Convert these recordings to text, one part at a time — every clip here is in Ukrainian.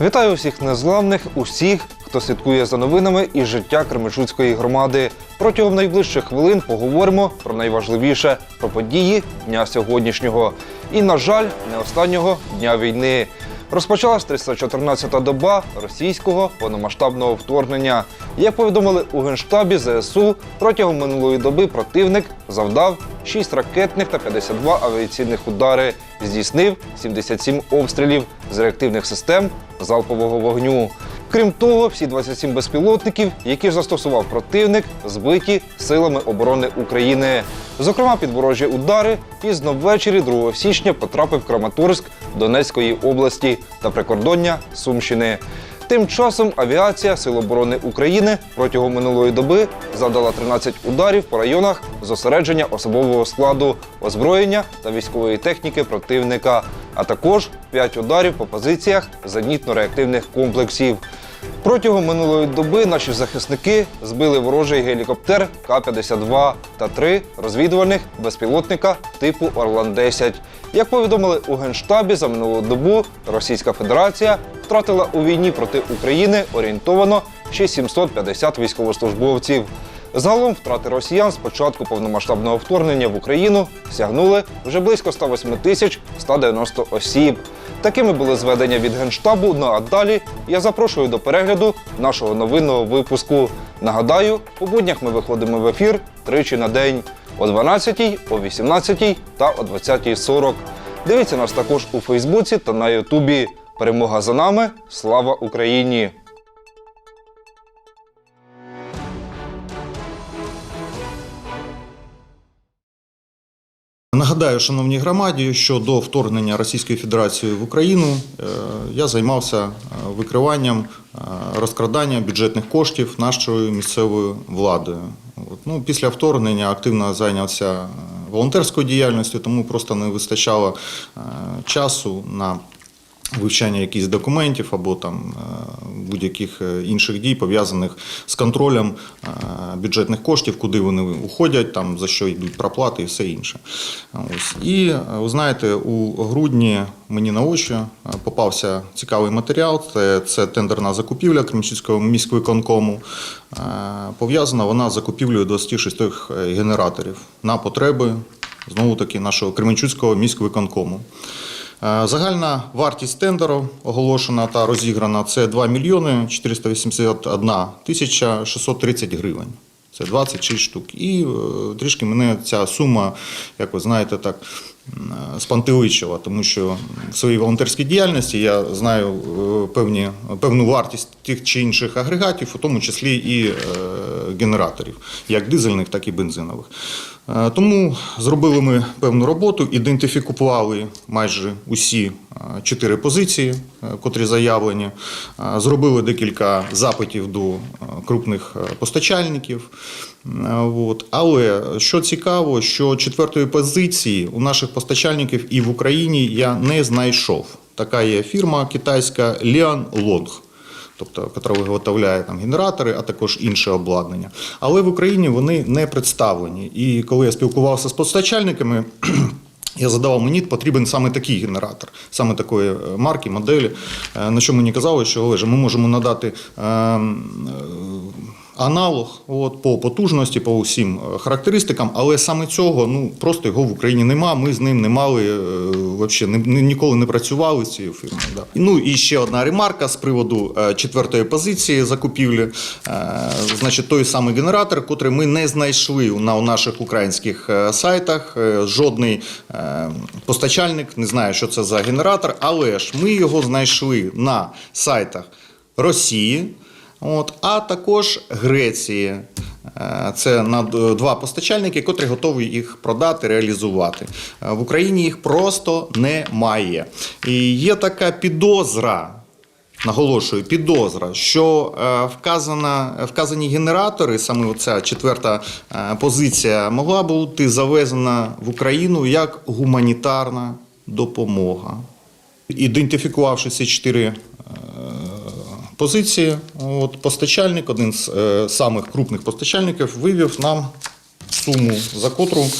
Вітаю усіх незламних, усіх, хто слідкує за новинами із життя Кременчуцької громади. Протягом найближчих хвилин поговоримо про найважливіше про події дня сьогоднішнього. І, на жаль, не останнього дня війни. Розпочалась 314-та доба російського повномасштабного вторгнення. Як повідомили у генштабі ЗСУ, протягом минулої доби противник завдав 6 ракетних та 52 авіаційних удари, здійснив 77 обстрілів з реактивних систем залпового вогню. Крім того, всі 27 безпілотників, які застосував противник, збиті силами оборони України. Зокрема, під ворожі удари пізно ввечері 2 січня потрапив Краматорськ Донецької області та прикордоння Сумщини. Тим часом авіація Сил оборони України протягом минулої доби завдала 13 ударів по районах зосередження особового складу, озброєння та військової техніки противника, а також 5 ударів по позиціях зенітно-реактивних комплексів. Протягом минулої доби наші захисники збили ворожий гелікоптер К-52 та три розвідувальних безпілотника типу Орлан-10. Як повідомили у Генштабі, за минулу добу Російська Федерація втратила у війні проти України орієнтовано ще 750 військовослужбовців. Загалом втрати росіян з початку повномасштабного вторгнення в Україну сягнули вже близько 108 тисяч 190 осіб. Такими були зведення від Генштабу. Ну а далі я запрошую до перегляду нашого новинного випуску. Нагадаю, по буднях ми виходимо в ефір тричі на день о 12, о 18 та о 20.40. Дивіться нас також у Фейсбуці та на Ютубі. Перемога за нами! Слава Україні! Нагадаю, шановній громаді, що до вторгнення Російської Федерації в Україну е, я займався е, викриванням е, розкрадання бюджетних коштів нашою місцевою владою. Ну, після вторгнення активно зайнявся волонтерською діяльністю, тому просто не вистачало часу на вивчання якихось документів або там е, будь-яких е, інших дій, пов'язаних з контролем е, бюджетних коштів, куди вони уходять, там за що йдуть проплати і все інше. Ось. І ви знаєте, у грудні мені на очі попався цікавий матеріал. Це, це тендерна закупівля Кремчицького міськвиконкому. Пов'язана вона з закупівлею 26 генераторів на потреби знову таки нашого Кременчуцького міськвиконкому. Е, Загальна вартість тендеру оголошена та розіграна це 2 мільйони 481 тисяча 630 гривень. Це 26 штук. І е, трішки мене ця сума, як ви знаєте, так е, тому що в своїй волонтерській діяльності я знаю е, певні, певну вартість тих чи інших агрегатів, у тому числі і е, генераторів, як дизельних, так і бензинових. Тому зробили ми певну роботу, ідентифікували майже усі чотири позиції, котрі заявлені. Зробили декілька запитів до крупних постачальників. Е, От. Але що цікаво, що четвертої позиції у наших постачальників і в Україні я не знайшов. Така є фірма китайська Lian Long тобто яка виготовляє там генератори, а також інше обладнання. Але в Україні вони не представлені. І коли я спілкувався з постачальниками. Я задавав, мені потрібен саме такий генератор, саме такої е, марки, моделі. Е, На що мені казали, що ми можемо надати е, е, аналог от, по потужності, по усім е, характеристикам, але саме цього ну, просто його в Україні нема. Ми з ним не мали, е, вообще, ні- ні- ніколи не працювали з цією фірмою. Да. Ну і ще одна ремарка з приводу е, четвертої позиції закупівлі. Значить, той самий генератор, котрий ми не знайшли на наших українських сайтах. Жодний постачальник не знає, що це за генератор, але ж ми його знайшли на сайтах Росії. От, а також Греції. Е, Це на два постачальники, котрі готові їх продати, реалізувати. Е, В Україні їх просто немає. І є така підозра. Наголошую, підозра, що е, вказана, вказані генератори, саме оця четверта позиція, могла бути завезена в Україну як гуманітарна допомога. Ідентифікувавши ці чотири позиції, от постачальник, один з е, самих крупних постачальників, вивів нам суму, за котру е,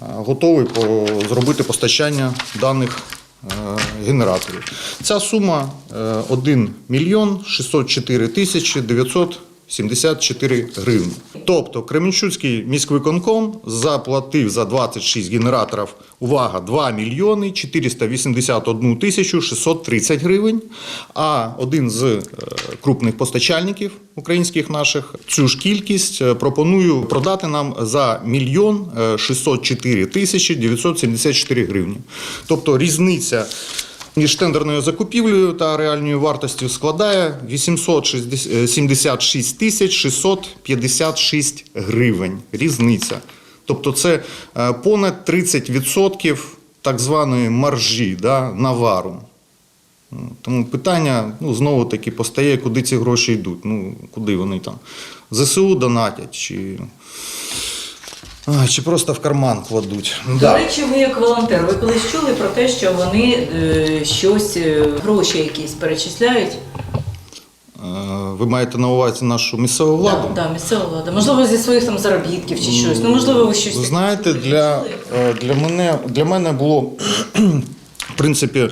готовий по- зробити постачання даних генераторів. Ця сума е, 1 мільйон 604 тисячі 974 гривні. Тобто Кременчуцький міськвиконком заплатив за 26 генераторів, увага, 2 мільйони 481 тисячу 630 гривень, а один з е, крупних постачальників українських наших цю ж кількість е, пропоную продати нам за мільйон е, 604 тисячі 974 гривні. Тобто різниця між тендерною закупівлею та реальною вартістю складає 876 тисяч 656 гривень. Різниця. Тобто це е, понад 30% так званої маржі да, навару. Ну, Тому питання ну, знову таки постає, куди ці гроші йдуть. Ну, куди вони там? ЗСУ донатять чи, а, чи просто в карман кладуть. До речі, ви як волонтер, ви колись чули про те, що вони е, щось, е, гроші якісь перечисляють? Е, Ви маєте на увазі нашу місцеву владу? Да, да, місцева влада. Можливо, зі своїх там заробітків чи щось. Ну, можливо, ви щось. Ви знаєте, для, е, для, мене, для мене було в принципі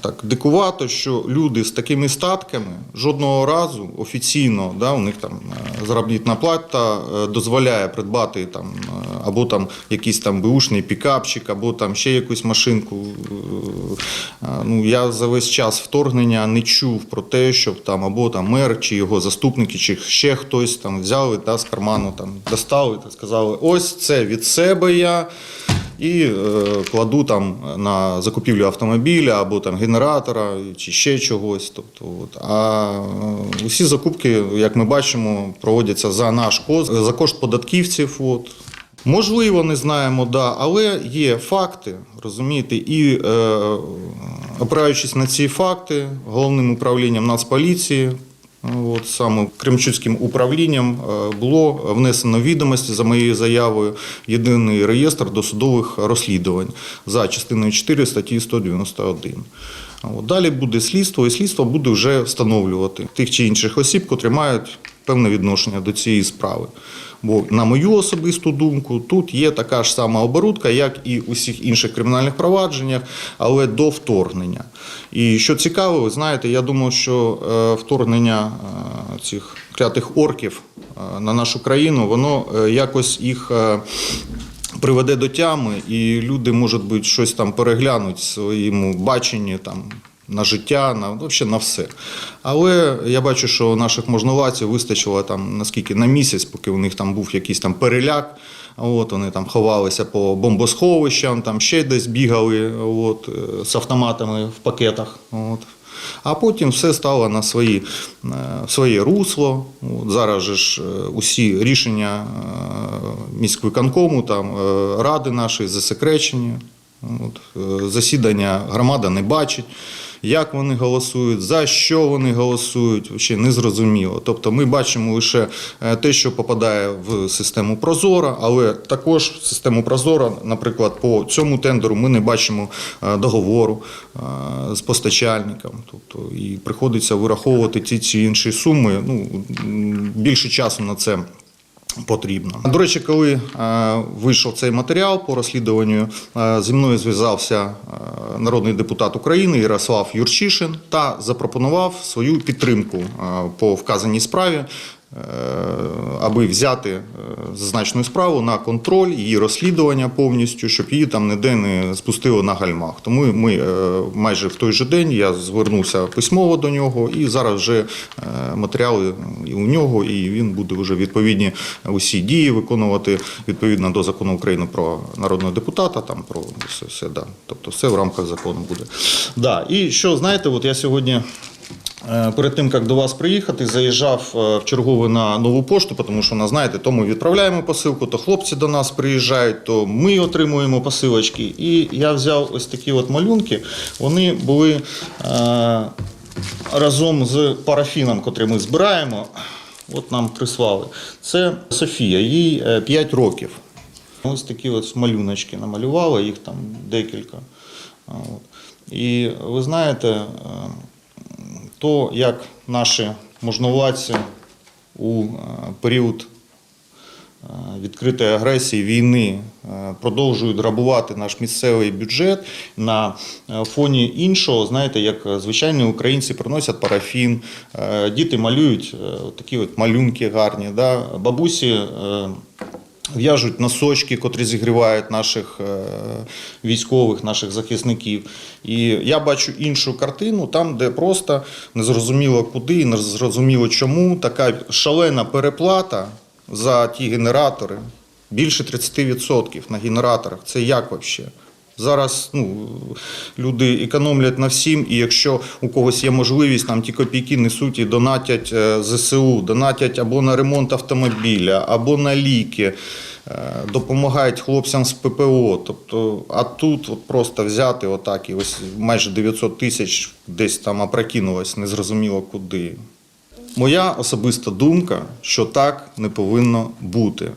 так дикувато, що люди з такими статками жодного разу офіційно, да, у них там е, заробітна плата е, дозволяє придбати там е, або там якийсь там беушний пікапчик, або там ще якусь машинку. Е, Ну, я за весь час вторгнення не чув про те, щоб там або там мер, чи його заступники, чи ще хтось там взяли та з карману, там достали та сказали: ось це від себе я. І е, кладу там на закупівлю автомобіля або там генератора чи ще чогось. Тобто, от. А е, усі закупки, як ми бачимо, проводяться за наш кошт, за кошт податківців. От. Можливо, не знаємо, да, але є факти, розумієте, і е, опираючись на ці факти, головним управлінням Нацполіції, От саме Кремчуцьким управлінням е, було внесено відомості за моєю заявою єдиний реєстр досудових розслідувань за частиною 4 статті 191. От Далі буде слідство, і слідство буде вже встановлювати тих чи інших осіб, котрі мають певне відношення до цієї справи. Бо, на мою особисту думку, тут є така ж сама оборудка, як і у всіх інших кримінальних провадженнях, але до вторгнення. І що цікаво, ви знаєте, я думаю, що е, вторгнення е, цих клятих орків е, на нашу країну, воно якось їх. Приведе до тями, і люди, може бути, щось там переглянуть в своєму баченні там, на життя, на, взагалі на все. Але я бачу, що наших можновладців вистачило там, наскільки на місяць, поки у них там був якийсь там переляк. От, вони там ховалися по бомбосховищам, там ще десь бігали от, е, з автоматами в пакетах. От. А потім все стало на свої, е, своє русло. От, зараз же ж е, усі рішення міськвиконкому, там, ради нашої засекречені. От, засідання громада не бачить, як вони голосують, за що вони голосують, ще не. Тобто ми бачимо лише е, те, що попадає в систему Прозора, але також в систему Прозора, наприклад, по цьому тендеру ми не бачимо е, договору е, з постачальником. Тобто і приходиться вираховувати ті чи інші суми. Ну, більше часу на це потрібно. До речі, коли е, вийшов цей матеріал по розслідуванню, е, зі мною зв'язався е, народний депутат України Ярослав Юрчишин та запропонував свою підтримку по вказаній справі. Е, Аби взяти е, зазначену справу на контроль, її розслідування повністю, щоб її там ніде не спустили на гальмах. Тому ми е, майже в той же день я звернувся письмово до нього, і зараз вже матеріали і у нього, і він буде вже відповідні усі дії виконувати відповідно до закону України про народного депутата. Там про все, все да. Тобто все в рамках закону буде. Да. І що знаєте, от я сьогодні. Е, Перед тим як до вас приїхати, заїжджав е, в чергове на нову пошту, тому що на знаєте, то ми відправляємо посилку, то хлопці до нас приїжджають, то ми отримуємо посилочки. І я взяв ось такі от малюнки. Вони були е, разом з парафіном, котрий ми збираємо. От нам прислали. Це Софія, їй 5 років. Ось такі от малюночки намалювала, їх там декілька. І ви знаєте, е, то, як наші можновладці у е, період відкритої агресії війни е, продовжують грабувати наш місцевий бюджет на е, фоні іншого, знаєте, як е, звичайні українці приносять парафін, е, діти малюють е, такі от малюнки гарні, да? бабусі. В'яжуть носочки, котрі зігрівають наших е, військових, наших захисників. І я бачу іншу картину, там, де просто незрозуміло куди, незрозуміло чому. Така шалена переплата за ті генератори. Більше 30% на генераторах. Це як взагалі? Зараз ну, люди економлять на всім, і якщо у когось є можливість, там ті копійки несуть і донатять е, ЗСУ, донатять або на ремонт автомобіля, або на ліки, е, допомагають хлопцям з ППО. Тобто, а тут от просто взяти отак і ось майже 900 тисяч десь там опрокинулось, незрозуміло куди. Моя особиста думка, що так не повинно бути.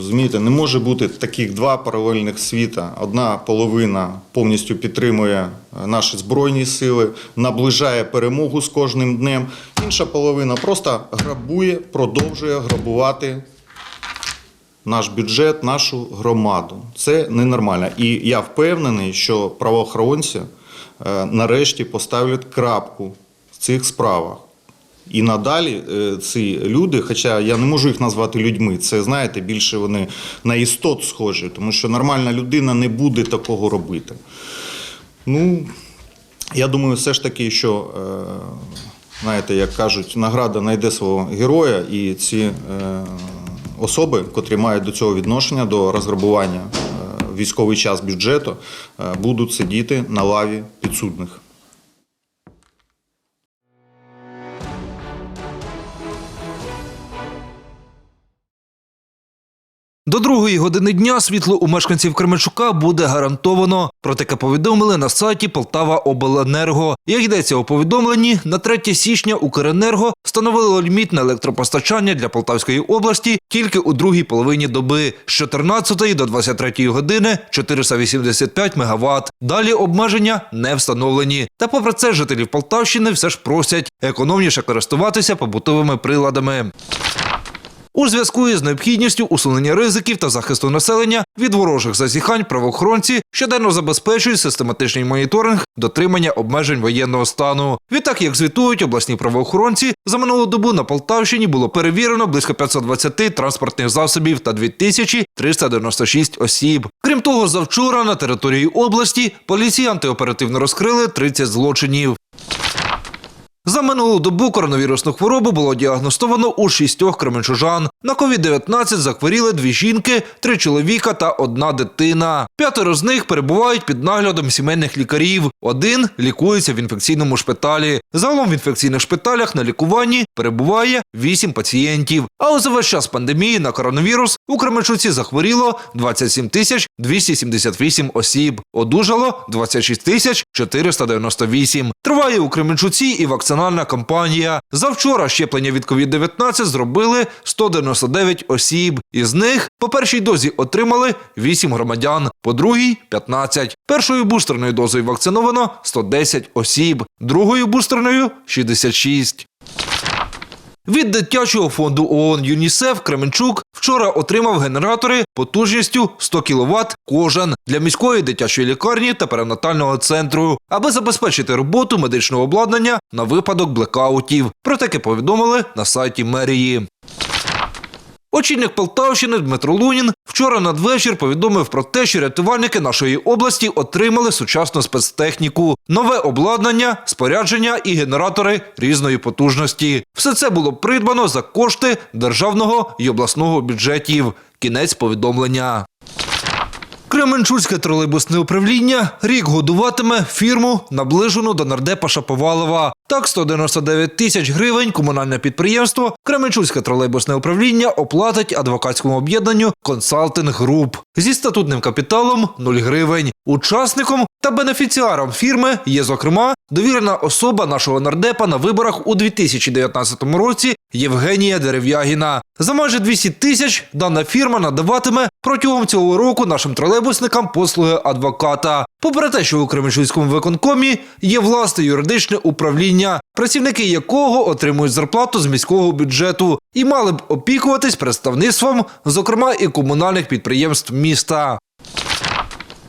Розумієте, не може бути таких два паралельних світа. Одна половина повністю підтримує е, наші збройні сили, наближає перемогу з кожним днем. Інша половина просто грабує, продовжує грабувати наш бюджет, нашу громаду. Це ненормально. І я впевнений, що правоохоронці е, нарешті поставлять крапку в цих справах. І надалі е, ці люди, хоча я не можу їх назвати людьми, це знаєте, більше вони на істот схожі, тому що нормальна людина не буде такого робити. Ну, я думаю, все ж таки, що, е, знаєте, як кажуть, награда знайде свого героя, і ці е, особи, котрі мають до цього відношення, до розграбування військовий час бюджету, будуть сидіти на лаві підсудних. До другої години дня світло у мешканців Кременчука буде гарантовано. Про таке повідомили на сайті Полтава Обленерго. Як йдеться у повідомленні, на 3 січня Укренерго встановило ліміт на електропостачання для Полтавської області тільки у другій половині доби з 14 до 23 години 485 МВт. Далі обмеження не встановлені. Та попри це жителів Полтавщини все ж просять економніше користуватися побутовими приладами. У зв'язку із необхідністю усунення ризиків та захисту населення від ворожих зазіхань правоохоронці щоденно забезпечують систематичний моніторинг дотримання обмежень воєнного стану. Відтак, як звітують обласні правоохоронці, за минулу добу на Полтавщині було перевірено близько 520 транспортних засобів та 2396 осіб. Крім того, завчора на території області поліції антиоперативно розкрили 30 злочинів. За минулу добу коронавірусну хворобу було діагностовано у шістьох кременчужан. На COVID-19 захворіли дві жінки, три чоловіка та одна дитина. П'ятеро з них перебувають під наглядом сімейних лікарів. Один лікується в інфекційному шпиталі. Загалом в інфекційних шпиталях на лікуванні перебуває вісім пацієнтів. А за весь час пандемії на коронавірус у Кременчуці захворіло 27 тисяч 278 осіб. Одужало 26 тисяч 498. Триває у Кременчуці і вакцинальна кампанія. Завчора щеплення від COVID-19 зробили 199 осіб. Із них по першій дозі отримали 8 громадян, по другій 15. Першою бустерною дозою вакциновано 110 осіб, другою бустерною 66. Від дитячого фонду ООН ЮНІСЕФ Кременчук вчора отримав генератори потужністю 100 кВт кожен для міської дитячої лікарні та перинатального центру, аби забезпечити роботу медичного обладнання на випадок блекаутів. Про таке повідомили на сайті мерії. Очільник Полтавщини Дмитро Лунін вчора надвечір повідомив про те, що рятувальники нашої області отримали сучасну спецтехніку, нове обладнання, спорядження і генератори різної потужності. Все це було придбано за кошти державного і обласного бюджетів. Кінець повідомлення. Кременчуцьке тролейбусне управління рік годуватиме фірму, наближену до нардепа Шаповалова. Так, 199 тисяч гривень комунальне підприємство Кременчуцьке тролейбусне управління оплатить адвокатському об'єднанню Консалтинг Груп зі статутним капіталом 0 гривень. Учасником та бенефіціаром фірми є, зокрема, довірена особа нашого нардепа на виборах у 2019 році Євгенія Дерев'ягіна. За майже 200 тисяч дана фірма надаватиме протягом цього року нашим тролейбусникам послуги адвоката. Попри те, що у Кременчуцькому виконкомі є власне юридичне управління, працівники якого отримують зарплату з міського бюджету і мали б опікуватись представництвом, зокрема і комунальних підприємств міста.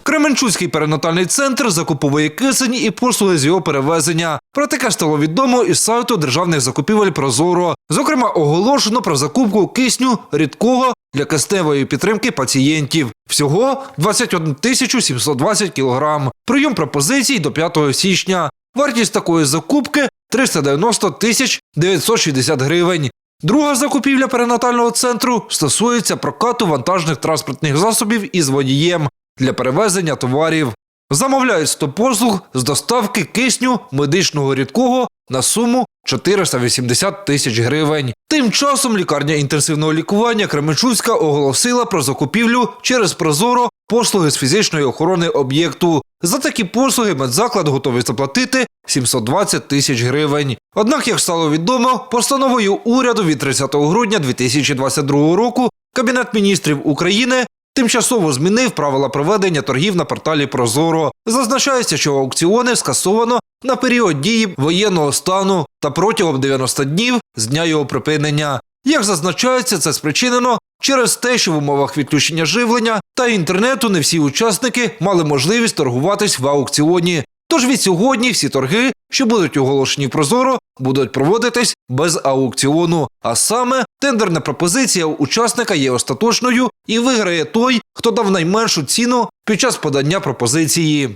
Кременчуцький перинатальний центр закуповує кисень і послуги з його перевезення. Про таке стало відомо із сайту державних закупівель Прозоро. Зокрема, оголошено про закупку кисню рідкого для кисневої підтримки пацієнтів. Всього 21 тисячу 720 кілограм. Прийом пропозицій до 5 січня. Вартість такої закупки 390 тисяч 960 гривень. Друга закупівля перинатального центру стосується прокату вантажних транспортних засобів із водієм для перевезення товарів. Замовляють 100 послуг з доставки кисню медичного рідкого на суму 480 тисяч гривень. Тим часом лікарня інтенсивного лікування Кременчуцька оголосила про закупівлю через Прозоро послуги з фізичної охорони об'єкту. За такі послуги медзаклад готовий заплатити 720 тисяч гривень. Однак, як стало відомо, постановою уряду від 30 грудня 2022 року Кабінет міністрів України тимчасово змінив правила проведення торгів на порталі Прозоро. Зазначається, що аукціони скасовано на період дії воєнного стану та протягом 90 днів з дня його припинення. Як зазначається, це спричинено через те, що в умовах відключення живлення та інтернету не всі учасники мали можливість торгуватись в аукціоні. Тож від сьогодні всі торги, що будуть оголошені Прозоро, будуть проводитись без аукціону. А саме тендерна пропозиція учасника є остаточною і виграє той, хто дав найменшу ціну під час подання пропозиції.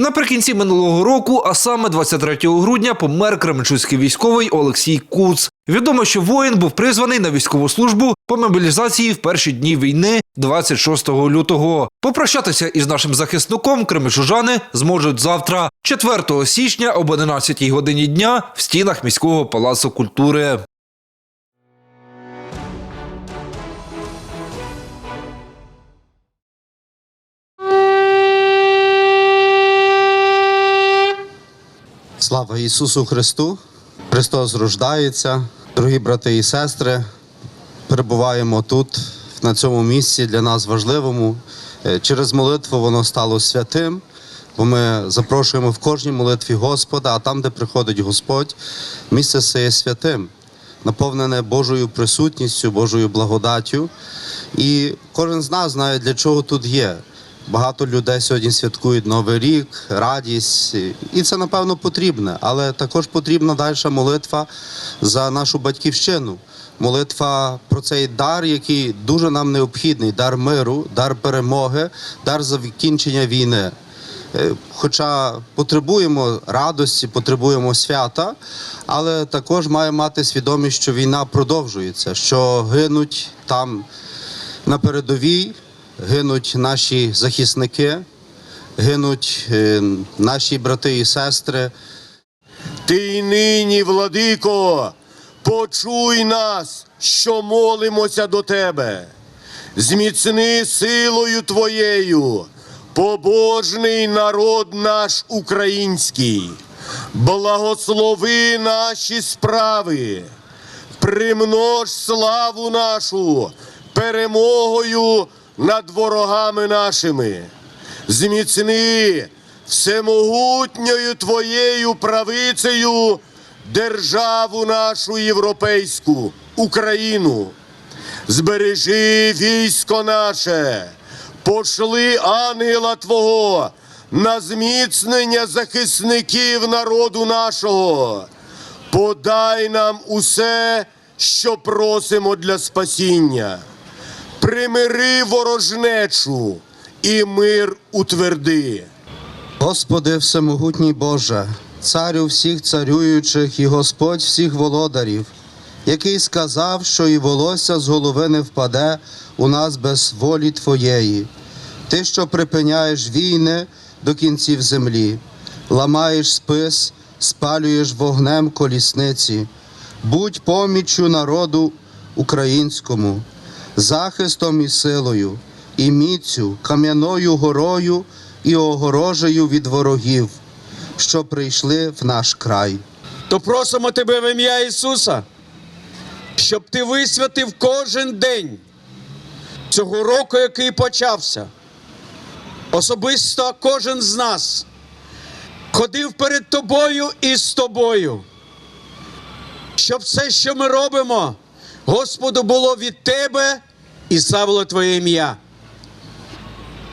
Наприкінці минулого року, а саме 23 грудня, помер кременчуцький військовий Олексій Куц. Відомо, що воїн був призваний на військову службу по мобілізації в перші дні війни 26 лютого. Попрощатися із нашим захисником кременчужани зможуть завтра, 4 січня об 11 годині дня в стінах міського палацу культури. Слава Ісусу Христу! Христос рождається. Дорогі брати і сестри, перебуваємо тут, на цьому місці для нас важливому. Е, Через молитву воно стало святим, бо ми запрошуємо в кожній молитві Господа, а там, де приходить Господь, місце це є святим, наповнене Божою присутністю, Божою благодаттю. І кожен з нас знає, для чого тут є. Багато людей сьогодні святкують Новий рік, радість, і це напевно потрібне, але також потрібна далі молитва за нашу батьківщину. Молитва про цей дар, який дуже нам необхідний: дар миру, дар перемоги, дар закінчення війни. Е, Хоча потребуємо радості, потребуємо свята, але також має мати свідомість, що війна продовжується, що гинуть там на передовій, гинуть наші захисники, гинуть е, наші брати і сестри. Ти й нині, владико, почуй нас, що молимося до тебе. Зміцни силою твоєю, побожний народ наш український, благослови наші справи, примнож славу нашу перемогою над ворогами нашими. Зміцни всемогутньою твоєю правицею державу нашу європейську, Україну. Збережи військо наше, пошли ангела Твого на зміцнення захисників народу нашого. Подай нам усе, що просимо для спасіння примири ворожнечу і мир утверди. Господи всемогутній Боже, царю всіх царюючих і Господь всіх володарів, який сказав, що і волосся з голови не впаде у нас без волі Твоєї. Ти, що припиняєш війни до кінців землі, ламаєш спис, спалюєш вогнем колісниці, будь поміччю народу українському, захистом і силою, і міцю, кам'яною горою і огорожею від ворогів, що прийшли в наш край. То просимо тебе в ім'я Ісуса, щоб ти висвятив кожен день цього року, який почався. Особисто кожен з нас ходив перед тобою і з тобою. Щоб все, що ми робимо, Господу було від тебе і славило Твоє ім'я.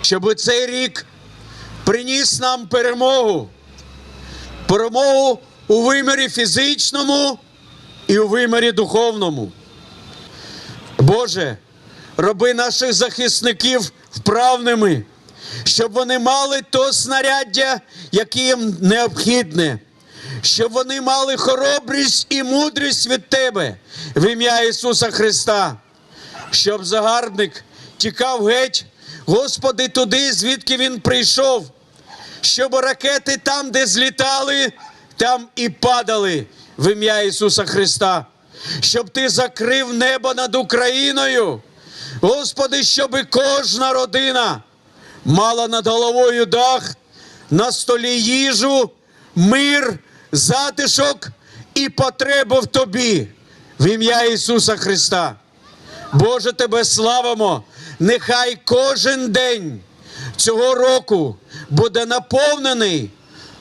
Щоб цей рік приніс нам перемогу перемогу у вимірі фізичному і у вимірі духовному. Боже, роби наших захисників вправними, щоб вони мали то снаряддя, яке їм необхідне, щоб вони мали хоробрість і мудрість від Тебе в ім'я Ісуса Христа, щоб загарбник тікав геть, Господи, туди, звідки Він прийшов щоб ракети там, де злітали, там і падали в ім'я Ісуса Христа. Щоб ти закрив небо над Україною. Господи, щоб кожна родина мала над головою дах, на столі їжу, мир, затишок і потребу в тобі в ім'я Ісуса Христа. Боже, тебе славимо! Нехай кожен день цього року буде наповнений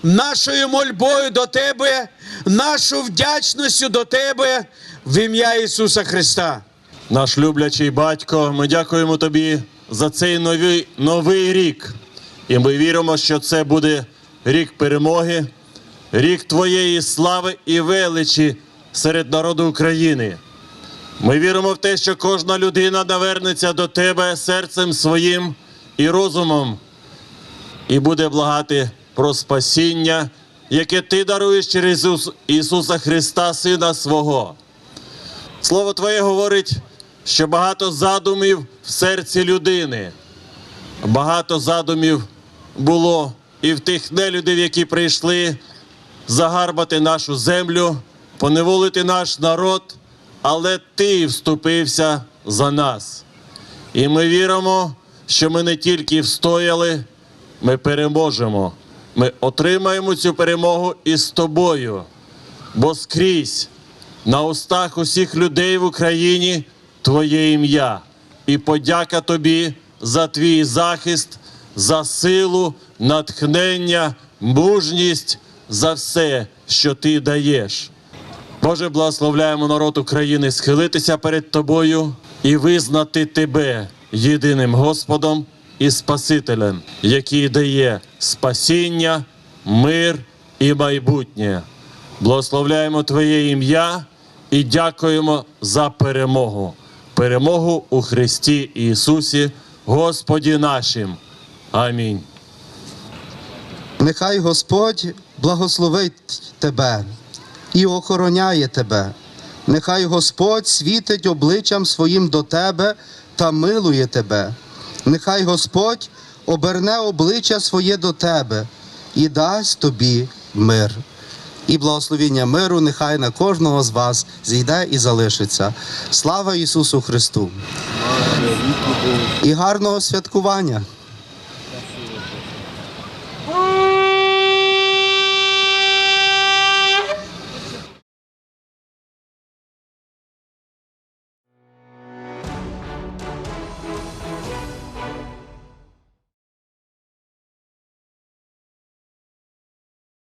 нашою мольбою до Тебе, нашу вдячністю до Тебе в ім'я Ісуса Христа. Наш люблячий батько, ми дякуємо тобі за цей новий, новий рік. І ми віримо, що це буде рік перемоги, рік твоєї слави і величі серед народу України. Ми віримо в те, що кожна людина навернеться до тебе серцем своїм і розумом, і буде благати про спасіння, яке ти даруєш через Ісуса Христа, Сина свого. Слово Твоє говорить, що багато задумів в серці людини. Багато задумів було і в тих нелюдів, які прийшли загарбати нашу землю, поневолити наш народ, але ти вступився за нас. І ми віримо, що ми не тільки встояли, ми переможемо. Ми отримаємо цю перемогу із тобою, бо скрізь на устах усіх людей в Україні Твоє ім'я. І подяка Тобі за твій захист, за силу, натхнення, мужність, за все, що Ти даєш. Боже, благословляємо народ України схилитися перед Тобою і визнати Тебе єдиним Господом і Спасителем, який дає спасіння, мир і майбутнє. Благословляємо Твоє ім'я і дякуємо за перемогу. Перемогу у Христі Ісусі, Господі нашим. Амінь. Нехай Господь благословить тебе і охороняє тебе. Нехай Господь світить обличчям своїм до тебе та милує тебе. Нехай Господь оберне обличчя своє до тебе і дасть тобі мир. І благословіння миру нехай на кожного з вас зійде і залишиться. Слава Ісусу Христу! І гарного святкування!